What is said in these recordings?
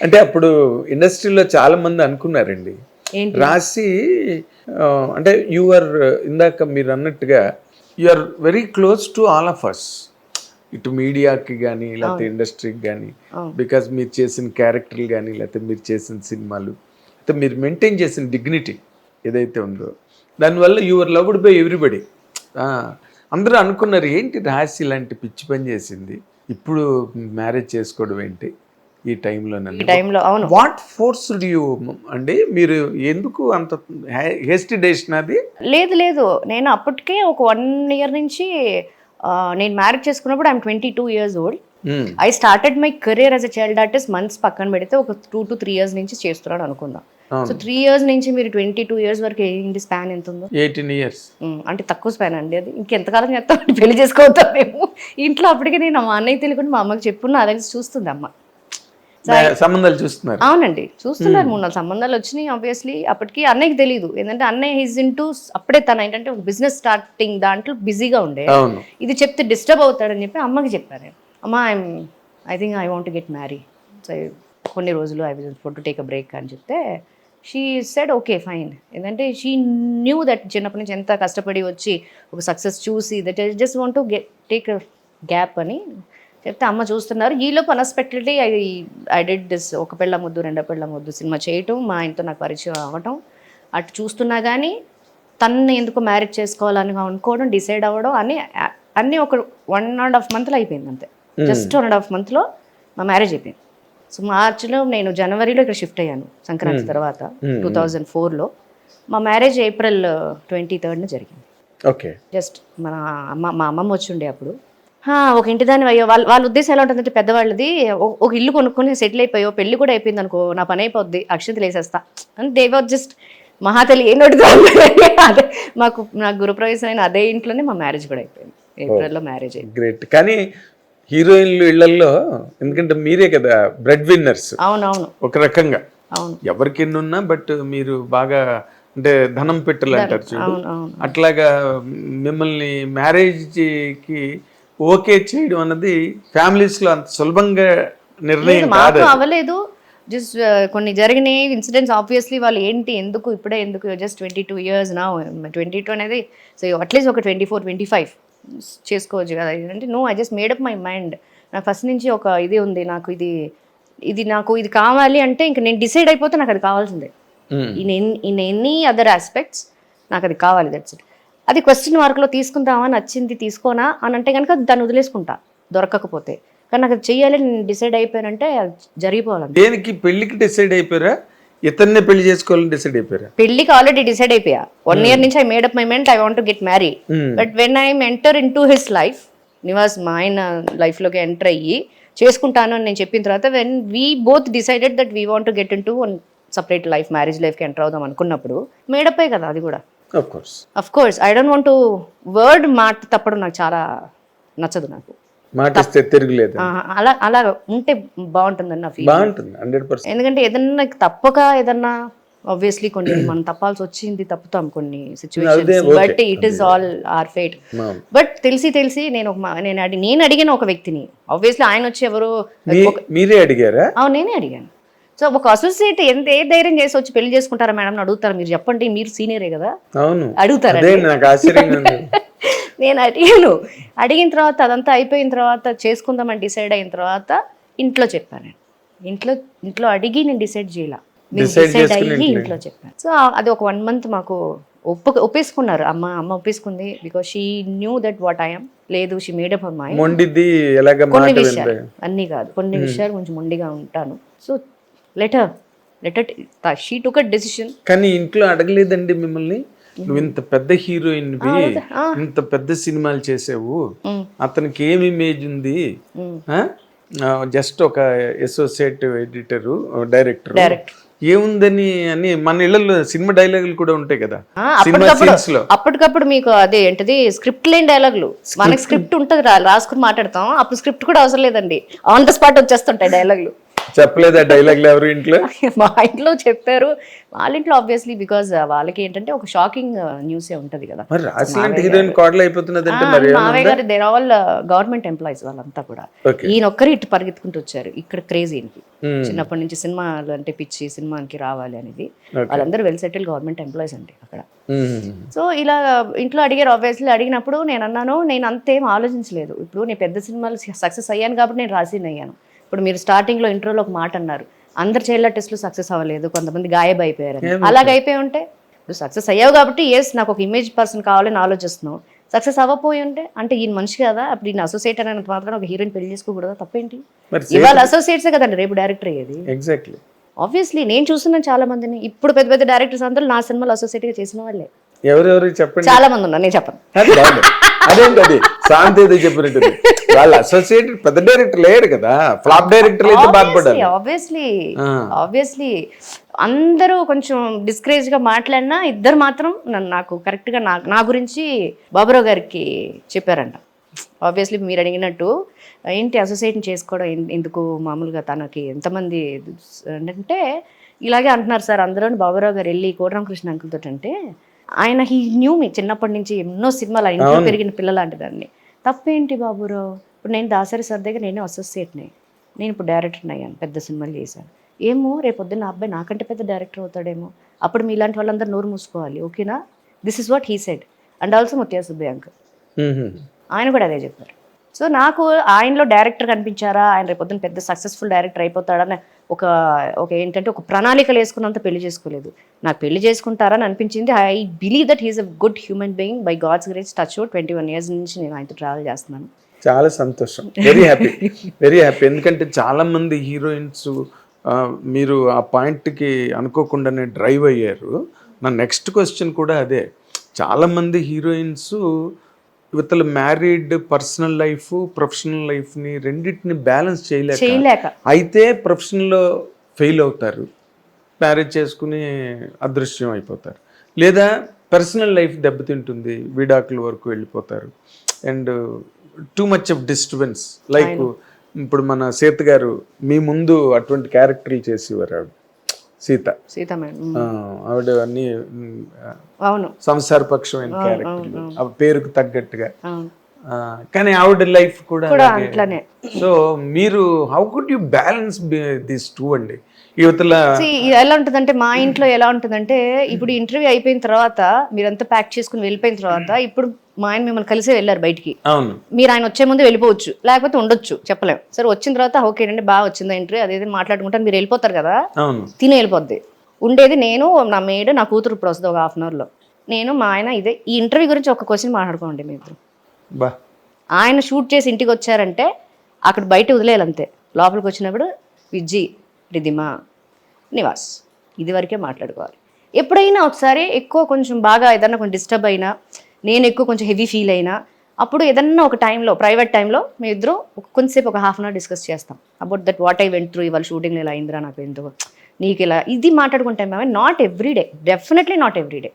అంటే అప్పుడు ఇండస్ట్రీలో చాలా మంది అనుకున్నారండి. రాసి అంటే యు ఆర్ ఇందాక మీరు అన్నట్టుగా you are very close to all of us ఇటు మీడియాకి కానీ లేకపోతే ఇండస్ట్రీకి కానీ బికాజ్ మీరు చేసిన క్యారెక్టర్లు కానీ లేకపోతే మీరు చేసిన సినిమాలు లేకపోతే మీరు మెయింటైన్ చేసిన డిగ్నిటీ ఏదైతే ఉందో దానివల్ల you are loved by everybody అందరూ అనుకున్నారు ఏంటి రాసి ఇలాంటి పిచ్చి పని చేసింది? ఇప్పుడు మ్యారేజ్ చేసుకోవడం ఏంటి? ఈ టైంలో ఈ టైంలో అవును. వాట్ ఫోర్స్డ్ యూ అండి మీరు ఎందుకు అంత హేస్టీ డేషన్ అది? లేదు లేదు. నేను అప్పటికే ఒక వన్ ఇయర్ నుంచి నేను మ్యారేజ్ చేసుకున్నప్పుడు I'm twenty two years old. I started my career as a child artist months పక్కన పెడితే ఒక టూ టు త్రీ ఇయర్స్ నుంచి చేస్తున్నాను అనుకుందాం సో త్రీ ఇయర్స్ నుంచి మీరు ట్వంటీ టూ ఇయర్స్ వరకు ఏంటి స్పాన్ ఎంత ఉందో? ఎయిటీన్ ఇయర్స్ ఉమ్, అంటే తక్కువ స్పాన్ అండి అది. ఇంకెంతకాలం చేస్తాం? పెళ్ళి చేసుకోవద్దాం మేము. ఇంట్లో అప్పటికే నేను మా అన్నయ్య తెలియకుండా మా అమ్మకి చెప్పున్నా అలాగే చూస్తుంది అమ్మ. సంబంధాలు చూస్తున్నారు. అవునండి. చూస్తున్నారు మూడు నాలుగు సంబంధాలు వచ్చినాయి ఆబ్వియస్లీ అప్పటికి అన్నయ్యకి తెలియదు ఏంటంటే అన్నయ్య హిజ్ ఇన్ అప్పుడే తన ఏంటంటే బిజినెస్ స్టార్టింగ్ దాంట్లో బిజీగా ఉండే. ఇది చెప్తే డిస్టర్బ్ అవుతాడని చెప్పి అమ్మకి చెప్పాను. అమ్మ I'm I think I want get marry so కొన్ని రోజులు I will for to take a break అని చెప్తే షీ సెడ్ ఓకే ఫైన్ ఏంటంటే షీ న్యూ దట్ చిన్నప్పటి నుంచి ఎంత కష్టపడి వచ్చి ఒక సక్సెస్ చూసి that just want to get take gap అని చెప్తే అమ్మ చూస్తున్నారు. ఈలోపు unexpectedly I I did this ఒక పెళ్ళ ముద్దు రెండో పెళ్ళ ముద్దు సినిమా చేయటం. మా ఆయనతో నాకు పరిచయం అవ్వటం. అటు చూస్తున్నా కానీ తన్ని ఎందుకు మ్యారేజ్ చేసుకోవాలని అనుకోవడం డిసైడ్ అవ్వడం అన్ని అన్నీ ఒక వన్ అండ్ హాఫ్ మంత్లో అయిపోయింది అంతే. జస్ట్ వన్ అండ్ హాఫ్ మంత్లో మా మ్యారేజ్ అయిపోయింది. సో మార్చిలో నేను జనవరిలో ఇక్కడ షిఫ్ట్ అయ్యాను సంక్రాంతి తర్వాత టూ థౌజండ్ ఫోర్లో. మా మ్యారేజ్ ఏప్రిల్ ట్వంటీ థర్డ్న జరిగింది. ఓకే. జస్ట్ మన అమ్మ మా అమ్మమ్మ వచ్చి ఉండే అప్పుడు. "హా, ఒక ఇంటి దాని అయ్యో వాళ్ళ వాళ్ళ ఉద్దేశం ఎలా ఉంటుందంటే పెద్దవాళ్ళది "ఓ- ఒక ఇల్లు కొనుక్కొని సెటిల్ అయిపోయో పెళ్ళి కూడా అయిపోయింది అనుకో నా పని అయిపోద్ది అక్షంతలు వేసేస్తా. అని దే వాజ్ జస్ట్ మహాతల్లి ఏ నోటితో అదే మాకు నాకు గురుప్రవేశం అయిన అదే ఇంట్లోనే మా మ్యారేజ్ కూడా అయిపోయింది. ఏప్రిల్లో మ్యారేజ్ అయింది గ్రేట్ కానీ హీరోయిన్లు ఇళ్ళలో ఎందుకంటే మీరే కదా బ్రెడ్ విన్నర్స్ అవునవును. ఒక రకంగా. అవును. ఎవరికి ఉన్నా బట్ మీరు బాగా అంటే ధనం పెట్టలు అంటారు చూడు. అవును అవును అట్లాగా మిమ్మల్ని మ్యారేజ్కి ఓకే చేయడం అన్నది families లో అంత సులభంగా నిర్ణయం కాదు అవ్వలేదు. జస్ట్ కొన్ని జరిగినాయి. ఇన్సిడెంట్స్ ఆబ్వియస్లీ వాళ్ళు ఏంటి ఎందుకు ఇప్పుడే ఎందుకు జస్ట్ ట్వంటీ టూ ఇయర్స్ నా ట్వంటీ టూ అనేది సో అట్లీస్ట్ ఒక ట్వంటీ ఫోర్ ట్వంటీ ఫైవ్ చేసుకోవచ్చు కదా. అంటే no I just made up my mind నాకు ఫస్ట్ నుంచి ఒక ఇది ఉంది నాకు ఇది ఇది నాకు ఇది కావాలి అంటే ఇంక నేను డిసైడ్ అయిపోతే నాకు అది కావాల్సిందే. In N in any other aspects నాకు అది కావాలి దట్స్ ఇట్ అది క్వశ్చన్ మార్క్లో తీసుకుందామా? నచ్చింది తీసుకోనా? అని అంటే కనుక దాన్ని వదిలేసుకుంటా. దొరకకపోతే. కానీ నాకు చెయ్యాలి నేను డిసైడ్ అయిపోయానంటే అది జరిగిపోవాలంటే దేనికి? పెళ్ళికి డిసైడ్ అయిపోయారా? ఇతన్నే పెళ్ళి చేసుకోవాలని డిసైడ్ అయిపోయారా? పెళ్ళికి ఆల్రెడీ డిసైడ్ అయిపోయా. వన్ ఇయర్ నుంచి I made up my mind I want to get marry. But when I enter in to his life Nivas మా ఆయన లైఫ్లోకి ఎంటర్ అయ్యి చేసుకుంటాను అని నేను చెప్పిన తర్వాత when we both decided that we want to get in to one separate life marriage లైఫ్కి ఎంటర్ అవుదాం అనుకున్నప్పుడు మేడప్పే కదా అది కూడా. Of course I don't want to word మాట తప్పడం నాకు చాలా నచ్చదు నాకు. మాట ఇస్తే తిరుగులేదు? అలా అలా ఉంటే బాగుంటుందని నా ఫీల్ బాగుంటుంది హండ్రెడ్ పర్సెంట్ ఎందుకంటే ఏదన్నా తప్పక ఏదన్నా ఆబ్వియస్లీ కొన్ని మనం తప్పాల్సి వచ్చింది తప్పుతాం కొన్ని situations. But it is all are fate but తెలిసి తెలిసి నేను నేను అడి నేను అడిగిన ఒక వ్యక్తిని. ఆబ్వియస్లీ ఆయన వచ్చి ఎవరు మీరే అడిగారా? నేనే అడిగాను. సో ఒక అసోసియేట్ ఎంత ఏ ధైర్యం చేసి వచ్చి పెళ్ళి చేసుకుంటారా మేడం అడుగుతారు. మీరు చెప్పండి మీరు సీనియరే కదా. అవును. అడుగుతారా నేను అడిగాను. అడిగిన తర్వాత అదంతా అయిపోయిన తర్వాత చేసుకుందామని డిసైడ్ అయిన తర్వాత ఇంట్లో చెప్పాను ఇంట్లో ఇంట్లో అడిగి నేను డిసైడ్ చేయాల. డిసైడ్ అయ్యి ఇంట్లో. చెప్పాను. సో అది ఒక వన్ మంత్ మాకు ఒప్పు ఒప్పేసుకున్నారు. అమ్మ అమ్మ ఒప్పేసుకుంది because she knew that what I'm లేదు షీ మేడప్ అమ్మ మొండిది ఎలాగ మాట కొన్ని విషయాలు అన్నీ కాదు. కొన్ని విషయాలు కొంచెం మొండిగా ఉంటాను. So later later she took a decision కానీ ఇంట్లో అడగలేదండి మిమ్మల్ని. నువ్వు ఇంత పెద్ద హీరోయిన్వి. ఆ. ఇంత పెద్ద సినిమాలు చేసావు. అతనికి ఏం ఇమేజ్ ఉంది? జస్ట్ ఒక అసోసియేట్ ఎడిటరు డైరెక్టర్. ఏముందని అని మన ఇళ్ళలో సినిమా డైలాగులు కూడా ఉంటాయి కదా. సినిమా అప్పటికప్పుడు సీన్స్లో. అప్పటికప్పుడు మీకు అదే ఏంటిది? స్క్రిప్ట్ లేని డైలాగులు మనకి స్క్రిప్ట్ ఉంటుంది రాసుకుని మాట్లాడతాం. అప్పుడు స్క్రిప్ట్ కూడా అవసరం లేదండి. ఆన్ ద స్పాట్ వచ్చేస్తుంటాయి డైలాగులు చెప్పలేదా డైలాగులు ఎవరు ఇంట్లో? మా ఇంట్లో చెప్పారు. వాళ్ళ ఇంట్లో ఆబ్వియస్లీ బికాజ్ వాళ్ళకి ఏంటంటే ఒక షాకింగ్ న్యూసే ఉంటది కదా. మరి రాసిలాంటి హీరోయిన్ కోడలు అయిపోతున్నదంటే ఆ, మరి మావయ్య గారు దేర్ ఆల్ గవర్నమెంట్ ఎంప్లాయీస్ వాళ్ళంతా కూడా. ఈయన ఒక్కరు ఇటు పరిగెత్తుకుంటూ వచ్చారు. ఇక్కడ క్రేజీ ఈయనకి. Hmm. చిన్నప్పటి నుంచి సినిమాలు అంటే పిచ్చి సినిమాకి రావాలి అనేది. వాళ్ళందరూ వెల్ సెటిల్ గవర్నమెంట్ ఎంప్లాయీస్ అండి అక్కడ. మ్మ్. సో ఇలా ఇంట్లో అడిగారు ఆబ్వియస్లీ అడిగినప్పుడు నేను అన్నాను నేను అంతేం ఆలోచించలేదు. ఇప్పుడు నేను పెద్ద సినిమాలు సక్సెస్ అయ్యాను కాబట్టి నేను రాసి అయ్యాను ఇప్పుడు మీరు స్టార్టింగ్లో ఇంట్రోలో ఒక మాట అన్నారు. అందరు చైల్డ్ టెస్ట్లు సక్సెస్ అవ్వలేదు కొంతమంది గాయబ్ అయిపోయారు అలాగ అయిపోయి ఉంటే సక్సెస్ అయ్యావు కాబట్టి ఎస్ నాకు ఒక ఇమేజ్ పర్సన్ కావాలని ఆలోచిస్తున్నావు. సక్సెస్ అవ్వపోయి ఉంటే అంటే ఈయన మనిషి కదా అప్పుడు ఈయన అసోసియేట్ అనేది మాత్రం ఒక హీరోయిన్ పెళ్ళి చేసుకోకూడదా? తప్పేంటి? ఇవాళ అసోసియేట్సే కదండి రేపు డైరెక్టర్ అయ్యేది? ఎగ్జాక్ట్లీ ఆబ్వియస్లీ నేను చూస్తున్నాను చాలా మందిని ఇప్పుడు పెద్ద పెద్ద డైరెక్టర్స్ అందరూ నా సినిమాలో అసోసియేట్గా చేసిన వాళ్ళే. ఎవరెవరు చెప్పండి? చాలా మంది ఉన్నారు నేను చెప్పను. అదేంటి అది? శాంతి ఏదో చెప్పినట్టు వాళ్ళ అసోసియేటెడ్ పెద్ద డైరెక్టర్ లేడు కదా. ఫ్లాప్ డైరెక్టర్ అయితే బాధపడాలి ఆబ్వియస్లీ. ఆబ్వియస్లీ అందరూ కొంచెం డిస్కరేజ్గా మాట్లాడినా ఇద్దరు మాత్రం నన్ను నాకు కరెక్ట్గా నా నా గురించి బాబురావు గారికి చెప్పారంట. ఆబ్వియస్లీ మీరు అడిగినట్టు ఏంటి అసోసియేషన్ చేసుకోవడం ఎందుకు మామూలుగా తనకి ఎంతమంది అంటే ఇలాగే అంటున్నారు సార్ అందరూ బాబురావు గారు వెళ్ళి కోటరామకృష్ణ అంకుల్ తోటి అంటే ఆయన హీ న్యూ మీ చిన్నప్పటి నుంచి ఎన్నో సినిమాలు ఇంట్లో పెరిగిన పిల్ల లాంటి దాన్ని. తప్పేంటి బాబురావు ఇప్పుడు నేను దాసరి సార్ దగ్గర నేనే అసోసియేట్ని నేను ఇప్పుడు డైరెక్టర్ని అయ్యాను పెద్ద సినిమాలు చేశాను. ఏమో రేపొద్దున నా అబ్బాయి నాకంటే పెద్ద డైరెక్టర్ అవుతాడేమో. అప్పుడు మీలాంటి వాళ్ళందరూ నోరు మూసుకోవాలి ఓకేనా? This is what he said and also Mutya Subbaiah uncle. ఆయన కూడా అదే చెప్పారు. సో నాకు ఆయనలో డైరెక్టర్ కనిపించారా? ఆయన రేపొద్దున పెద్ద సక్సెస్ఫుల్ డైరెక్టర్ అయిపోతాడని ఒక ఒక ఏంటంటే ఒక ప్రణాళికలు వేసుకున్నంత పెళ్ళి చేసుకోలేదు. నాకు పెళ్ళి చేసుకుంటారని అనిపించింది. I believe that he's a good human being. By God's grace touch twenty one years నుంచి నేను ఆయనతో ట్రావెల్ చేస్తున్నాను. చాలా సంతోషం. వెరీ హ్యాపీ వెరీ హ్యాపీ ఎందుకంటే చాలా మంది హీరోయిన్స్ మీరు ఆ పాయింట్కి అనుకోకుండానే డ్రైవ్ అయ్యారు. నా నెక్స్ట్ క్వశ్చన్ కూడా అదే. చాలా మంది హీరోయిన్స్ ఇవతల మ్యారీడ్ పర్సనల్ లైఫ్ ప్రొఫెషనల్ లైఫ్ని రెండింటిని బ్యాలెన్స్ చేయలేక అయితే ప్రొఫెషన్లో ఫెయిల్ అవుతారు. మ్యారేజ్ చేసుకుని అదృశ్యం అయిపోతారు. లేదా పర్సనల్ లైఫ్ దెబ్బతింటుంది విడాకుల వరకు వెళ్ళిపోతారు. And too much of disturbance. Like ఇప్పుడు మన సీత గారు మీ ముందు అటువంటి క్యారెక్టర్లు చేసేవారు ఆవిడ. సీత. సీత మేడం. ఆవిడ అన్ని అవును. సంసారపక్షమైన క్యారెక్టర్లు ఆ పేరుకు తగ్గట్టుగా. కానీ ఆవిడ లైఫ్ కూడా. అట్లానే. సో మీరు how could you balance this two అండి? యువతల ఎలా ఉంటుందంటే మా ఇంట్లో ఎలా ఉంటుందంటే ఇప్పుడు ఇంటర్వ్యూ అయిపోయిన తర్వాత మీరంతా ప్యాక్ చేసుకుని వెళ్ళిపోయిన తర్వాత ఇప్పుడు మా ఆయన మిమ్మల్ని కలిసే వెళ్ళారు బయటికి. అవును. మీరు ఆయన వచ్చే ముందు వెళ్ళిపోవచ్చు లేకపోతే ఉండొచ్చు చెప్పలేం. సరే వచ్చిన తర్వాత ఓకేనండి బాగా వచ్చిందా ఇంటర్వ్యూ అదేది మాట్లాడుకుంటారు మీరు వెళ్ళిపోతారు కదా? అవును. తిని వెళ్ళిపోద్ది. ఉండేది నేను నా మేడ్ నా కూతురు ఇప్పుడు వస్తుంది ఒక హాఫ్ అన్ అవర్లో. నేను మా ఆయన ఇదే. ఈ ఇంటర్వ్యూ గురించి ఒక క్వశ్చన్ మాట్లాడుకోండి మీ ఇద్దరు. బా. ఆయన షూట్ చేసి ఇంటికి వచ్చారంటే అక్కడ బయట వదిలేయాలి అంతే లోపలికి వచ్చినప్పుడు విజ్జి రిధిమా నివాస్ ఇది వరకే మాట్లాడుకోవాలి. ఎప్పుడైనా ఒకసారి ఎక్కువ కొంచెం బాగా ఏదన్నా కొంచెం డిస్టర్బ్ అయినా నేను ఎక్కువ కొంచెం హెవీ ఫీల్ అయినా అప్పుడు ఏదన్నా ఒక టైంలో ప్రైవేట్ టైంలో మీ ఇద్దరు ఒక కొంచెంసేపు ఒక హాఫ్ అన్ అవర్ డిస్కస్ చేస్తాం. About that what I went through ఇవాళ షూటింగ్ ఇలా అయిందిరా నాకు ఎందుకు నీకు ఇలా ఇది మాట్లాడుకుంటాం మేము not every day definitely not every day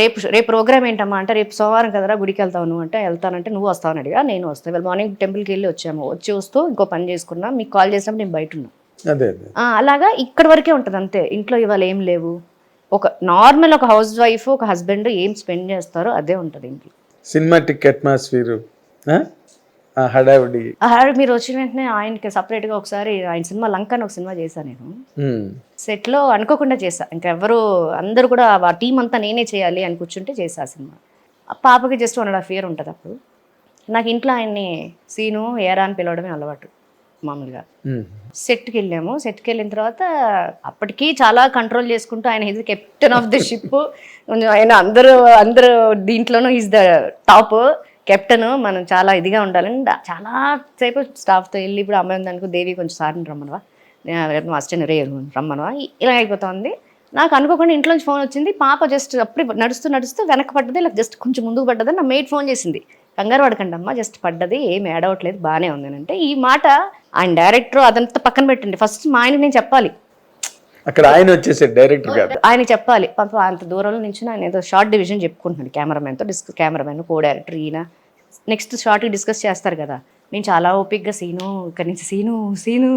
రేపు రేపు ప్రోగ్రామ్ ఏంటమ్మా అంటే రేపు సోమవారం కదరా గుడికి వెళ్తావు నువ్వు అంటే వెళ్తానంటే నువ్వు వస్తావని అడిగా నేను వస్తాను. ఇవాళ మార్నింగ్ టెంపుల్కి వెళ్ళి వచ్చాము. వచ్చి వస్తూ ఇంకో పని చేసుకున్నా మీకు కాల్ చేసినప్పుడు నేను బయట ఉన్నా. అలాగా ఇక్కడ వరకే ఉంటుంది అంతే. ఇంట్లో ఇవాళ ఏం లేవు. ఒక నార్మల్ ఒక హౌస్ వైఫ్ ఒక హస్బెండ్ ఏం స్పెండ్ చేస్తారో అదే ఉంటుంది ఇంట్లో. సినిమాటిక్ అట్మాస్ఫియర్ హడావిడి. మీరు వచ్చిన వెంటనే ఆయనకి సపరేట్గా ఒకసారి ఆయన సినిమా లంక అని ఒక సినిమా చేశాను నేను. సెట్లో అనుకోకుండా చేశా. ఇంకెవ్వరు అందరూ కూడా ఆ టీం అంతా నేనే చేయాలి అని కూర్చుంటే చేశా ఆ సినిమా. ఆ పాపకి just one and half year ఉంటుంది అప్పుడు. నాకు ఇంట్లో ఆయన్ని సీను ఏరా అని పిలవడమే అలవాటు. మామూలుగా. మ్మ్. సెట్కి వెళ్ళాము. సెట్కి వెళ్ళిన తర్వాత అప్పటికి చాలా కంట్రోల్ చేసుకుంటూ ఆయన is captain of the ship కొంచెం ఆయన అందరూ అందరూ దీంట్లోనూ ఈజ్ ద టాప్ కెప్టెన్ మనం చాలా ఇదిగా ఉండాలని చాలా సేపు స్టాఫ్తో వెళ్ళి ఇప్పుడు అమ్మాయి ఉందనుకో దేవి కొంచెం సార్ని రమ్మనవా? నేను అసిస్టెంట్ రే రమ్మనవా? ఇలా అయిపోతుంది. నాకు అనుకోకుండా ఇంట్లో నుంచి ఫోన్ వచ్చింది. పాప జస్ట్ అప్పుడు నడుస్తూ నడుస్తూ వెనక పడ్డది ఇలా జస్ట్ కొంచెం ముందుకు పడ్డది నా మేడ్ ఫోన్ చేసింది. కంగారు పడకండి అమ్మ జస్ట్ పడ్డది ఏం ఏడవట్లేదు బాగానే ఉంది అంటే ఈ మాట ఆయన డైరెక్టర్ అదంతా పక్కన పెట్టండి. ఫస్ట్ మా ఆయనకి నేను చెప్పాలి. అక్కడ ఆయన వచ్చేసాడు డైరెక్టర్ కాదు. ఆయన చెప్పాలి. పాప అంత దూరంలో నుంచి ఆయన ఏదో షార్ట్ డివిజన్ చెప్పుకుంటున్నాడు కెమెరామెన్తో డిస్క కెమెరామెన్ కో డైరెక్టర్ ఈయన. నెక్స్ట్ షార్ట్ డిస్కస్ చేస్తారు కదా. నేను చాలా ఓపిక్గా సీను ఇక్కడి నుంచి సీను సీను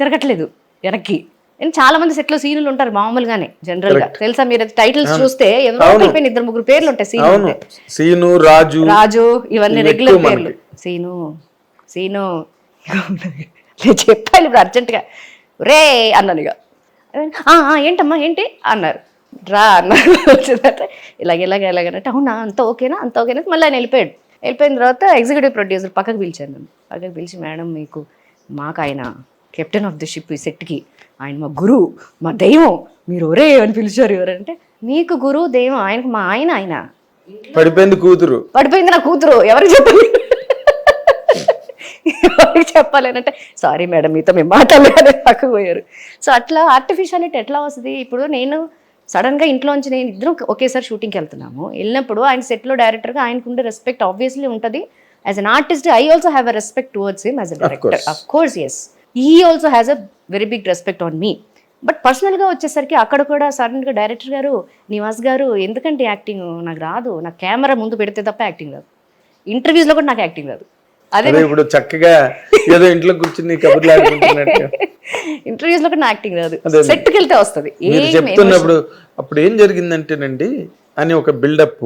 తిరగట్లేదు వెనక్కి. నేను చాలా మంది సెట్లో సీనులు ఉంటారు మామూలుగానే జనరల్గా. తెలుసా మీరు? టైటిల్స్ చూస్తే ఎవరో అయిపోయిన ఇద్దరు ముగ్గురు పేర్లు ఉంటాయి సీను సీను రాజు రాజు ఇవన్నీ ఇవి రెగ్యులర్ పేర్లు. సీను సీను చెప్పాలి ఇప్పుడు అర్జెంటుగా రే అన్నాను ఇక "ఆ, ఆ, ఏంటమ్మా ఏంటి? అన్నారు. రా అన్నారు. ఇలాగ ఇలాగ ఇలాగనంటే అవునా అంత ఓకేనా? అంత ఓకేనా? మళ్ళీ ఆయన వెళ్ళిపోయాడు. వెళ్ళిపోయిన తర్వాత ఎగ్జిక్యూటివ్ ప్రొడ్యూసర్ పక్కకు పిలిచాను పక్కకు పిలిచి మేడం మీకు మాకు ఆయన కెప్టెన్ ఆఫ్ ది షిప్ ఈ సెట్కి. ఆయన మా గురువు మా దైవం. మీరు ఒరే అని పిలిచారు ఎవరంటే మీకు గురువు దైవం ఆయనకు మా ఆయన ఆయన. పడిపోయింది కూతురు. పడిపోయింది నా కూతురు. ఎవరికి చెప్పాలి? ఎవరికి చెప్పాలి అని అంటే సారీ మేడం మీతో మేము మాట్లాడలేదు పక్కకు పోయారు. సో అట్లా ఆర్టిఫిషియాలిటీ ఎట్లా వస్తుంది? ఇప్పుడు నేను సడన్గా ఇంట్లోంచి నేను ఇద్దరం ఒకేసారి షూటింగ్కి వెళ్తున్నాము. వెళ్ళినప్పుడు ఆయన సెట్లో డైరెక్టర్గా ఆయనకు ఉండే రెస్పెక్ట్ ఆబ్వియస్లీ ఉంటుంది. As an artist I also have a respect towards him as a director. Of course yes he also has a very big respect on me but పర్సనల్గా వచ్చేసరికి అక్కడ కూడా సడన్గా డైరెక్టర్ గారు నివాస్ గారు ఎందుకంటే యాక్టింగ్ నాకు రాదు. నాకు కెమెరా ముందు పెడితే తప్ప యాక్టింగ్ రాదు. ఇంటర్వ్యూస్లో కూడా నాకు యాక్టింగ్ రాదు. అదే ఇప్పుడు చక్కగా ఏదో ఇంట్లో కూర్చుని కబుర్లు ఆడుకుంటున్నట్టు. ఇంటర్వ్యూస్లో కూడా నా యాక్టింగ్ రాదు. సెట్కి వెళ్తే వస్తుంది. చెప్తున్నప్పుడు అప్పుడు ఏం జరిగిందంటేనండి అని ఒక బిల్డప్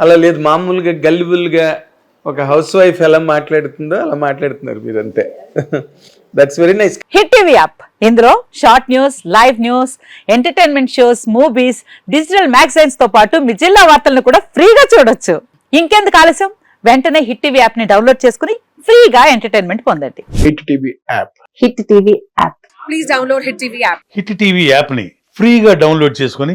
అలా లేదు మామూలుగా గల్లిబుల్గా ఒక హౌస్ వైఫ్ ఎలా మాట్లాడుతుందో అలా మాట్లాడుతున్నారు మీరు అంతే that's very nice hit TV app. ఇందులో short news live news entertainment shows movies digital మ్యాగజైన్స్తో పాటు మీ జిల్లా వార్తలను కూడా ఫ్రీగా చూడొచ్చు. ఇంకెందుకు ఆలస్యం? వెంటనే హిట్ టీవీ యాప్ని డౌన్లోడ్ చేసుకుని ఫ్రీగా ఎంటర్టైన్మెంట్ పొందండి. Hit TV app. Hit TV app. Hit TV యాప్ని ఫ్రీగా డౌన్లోడ్ చేసుకొని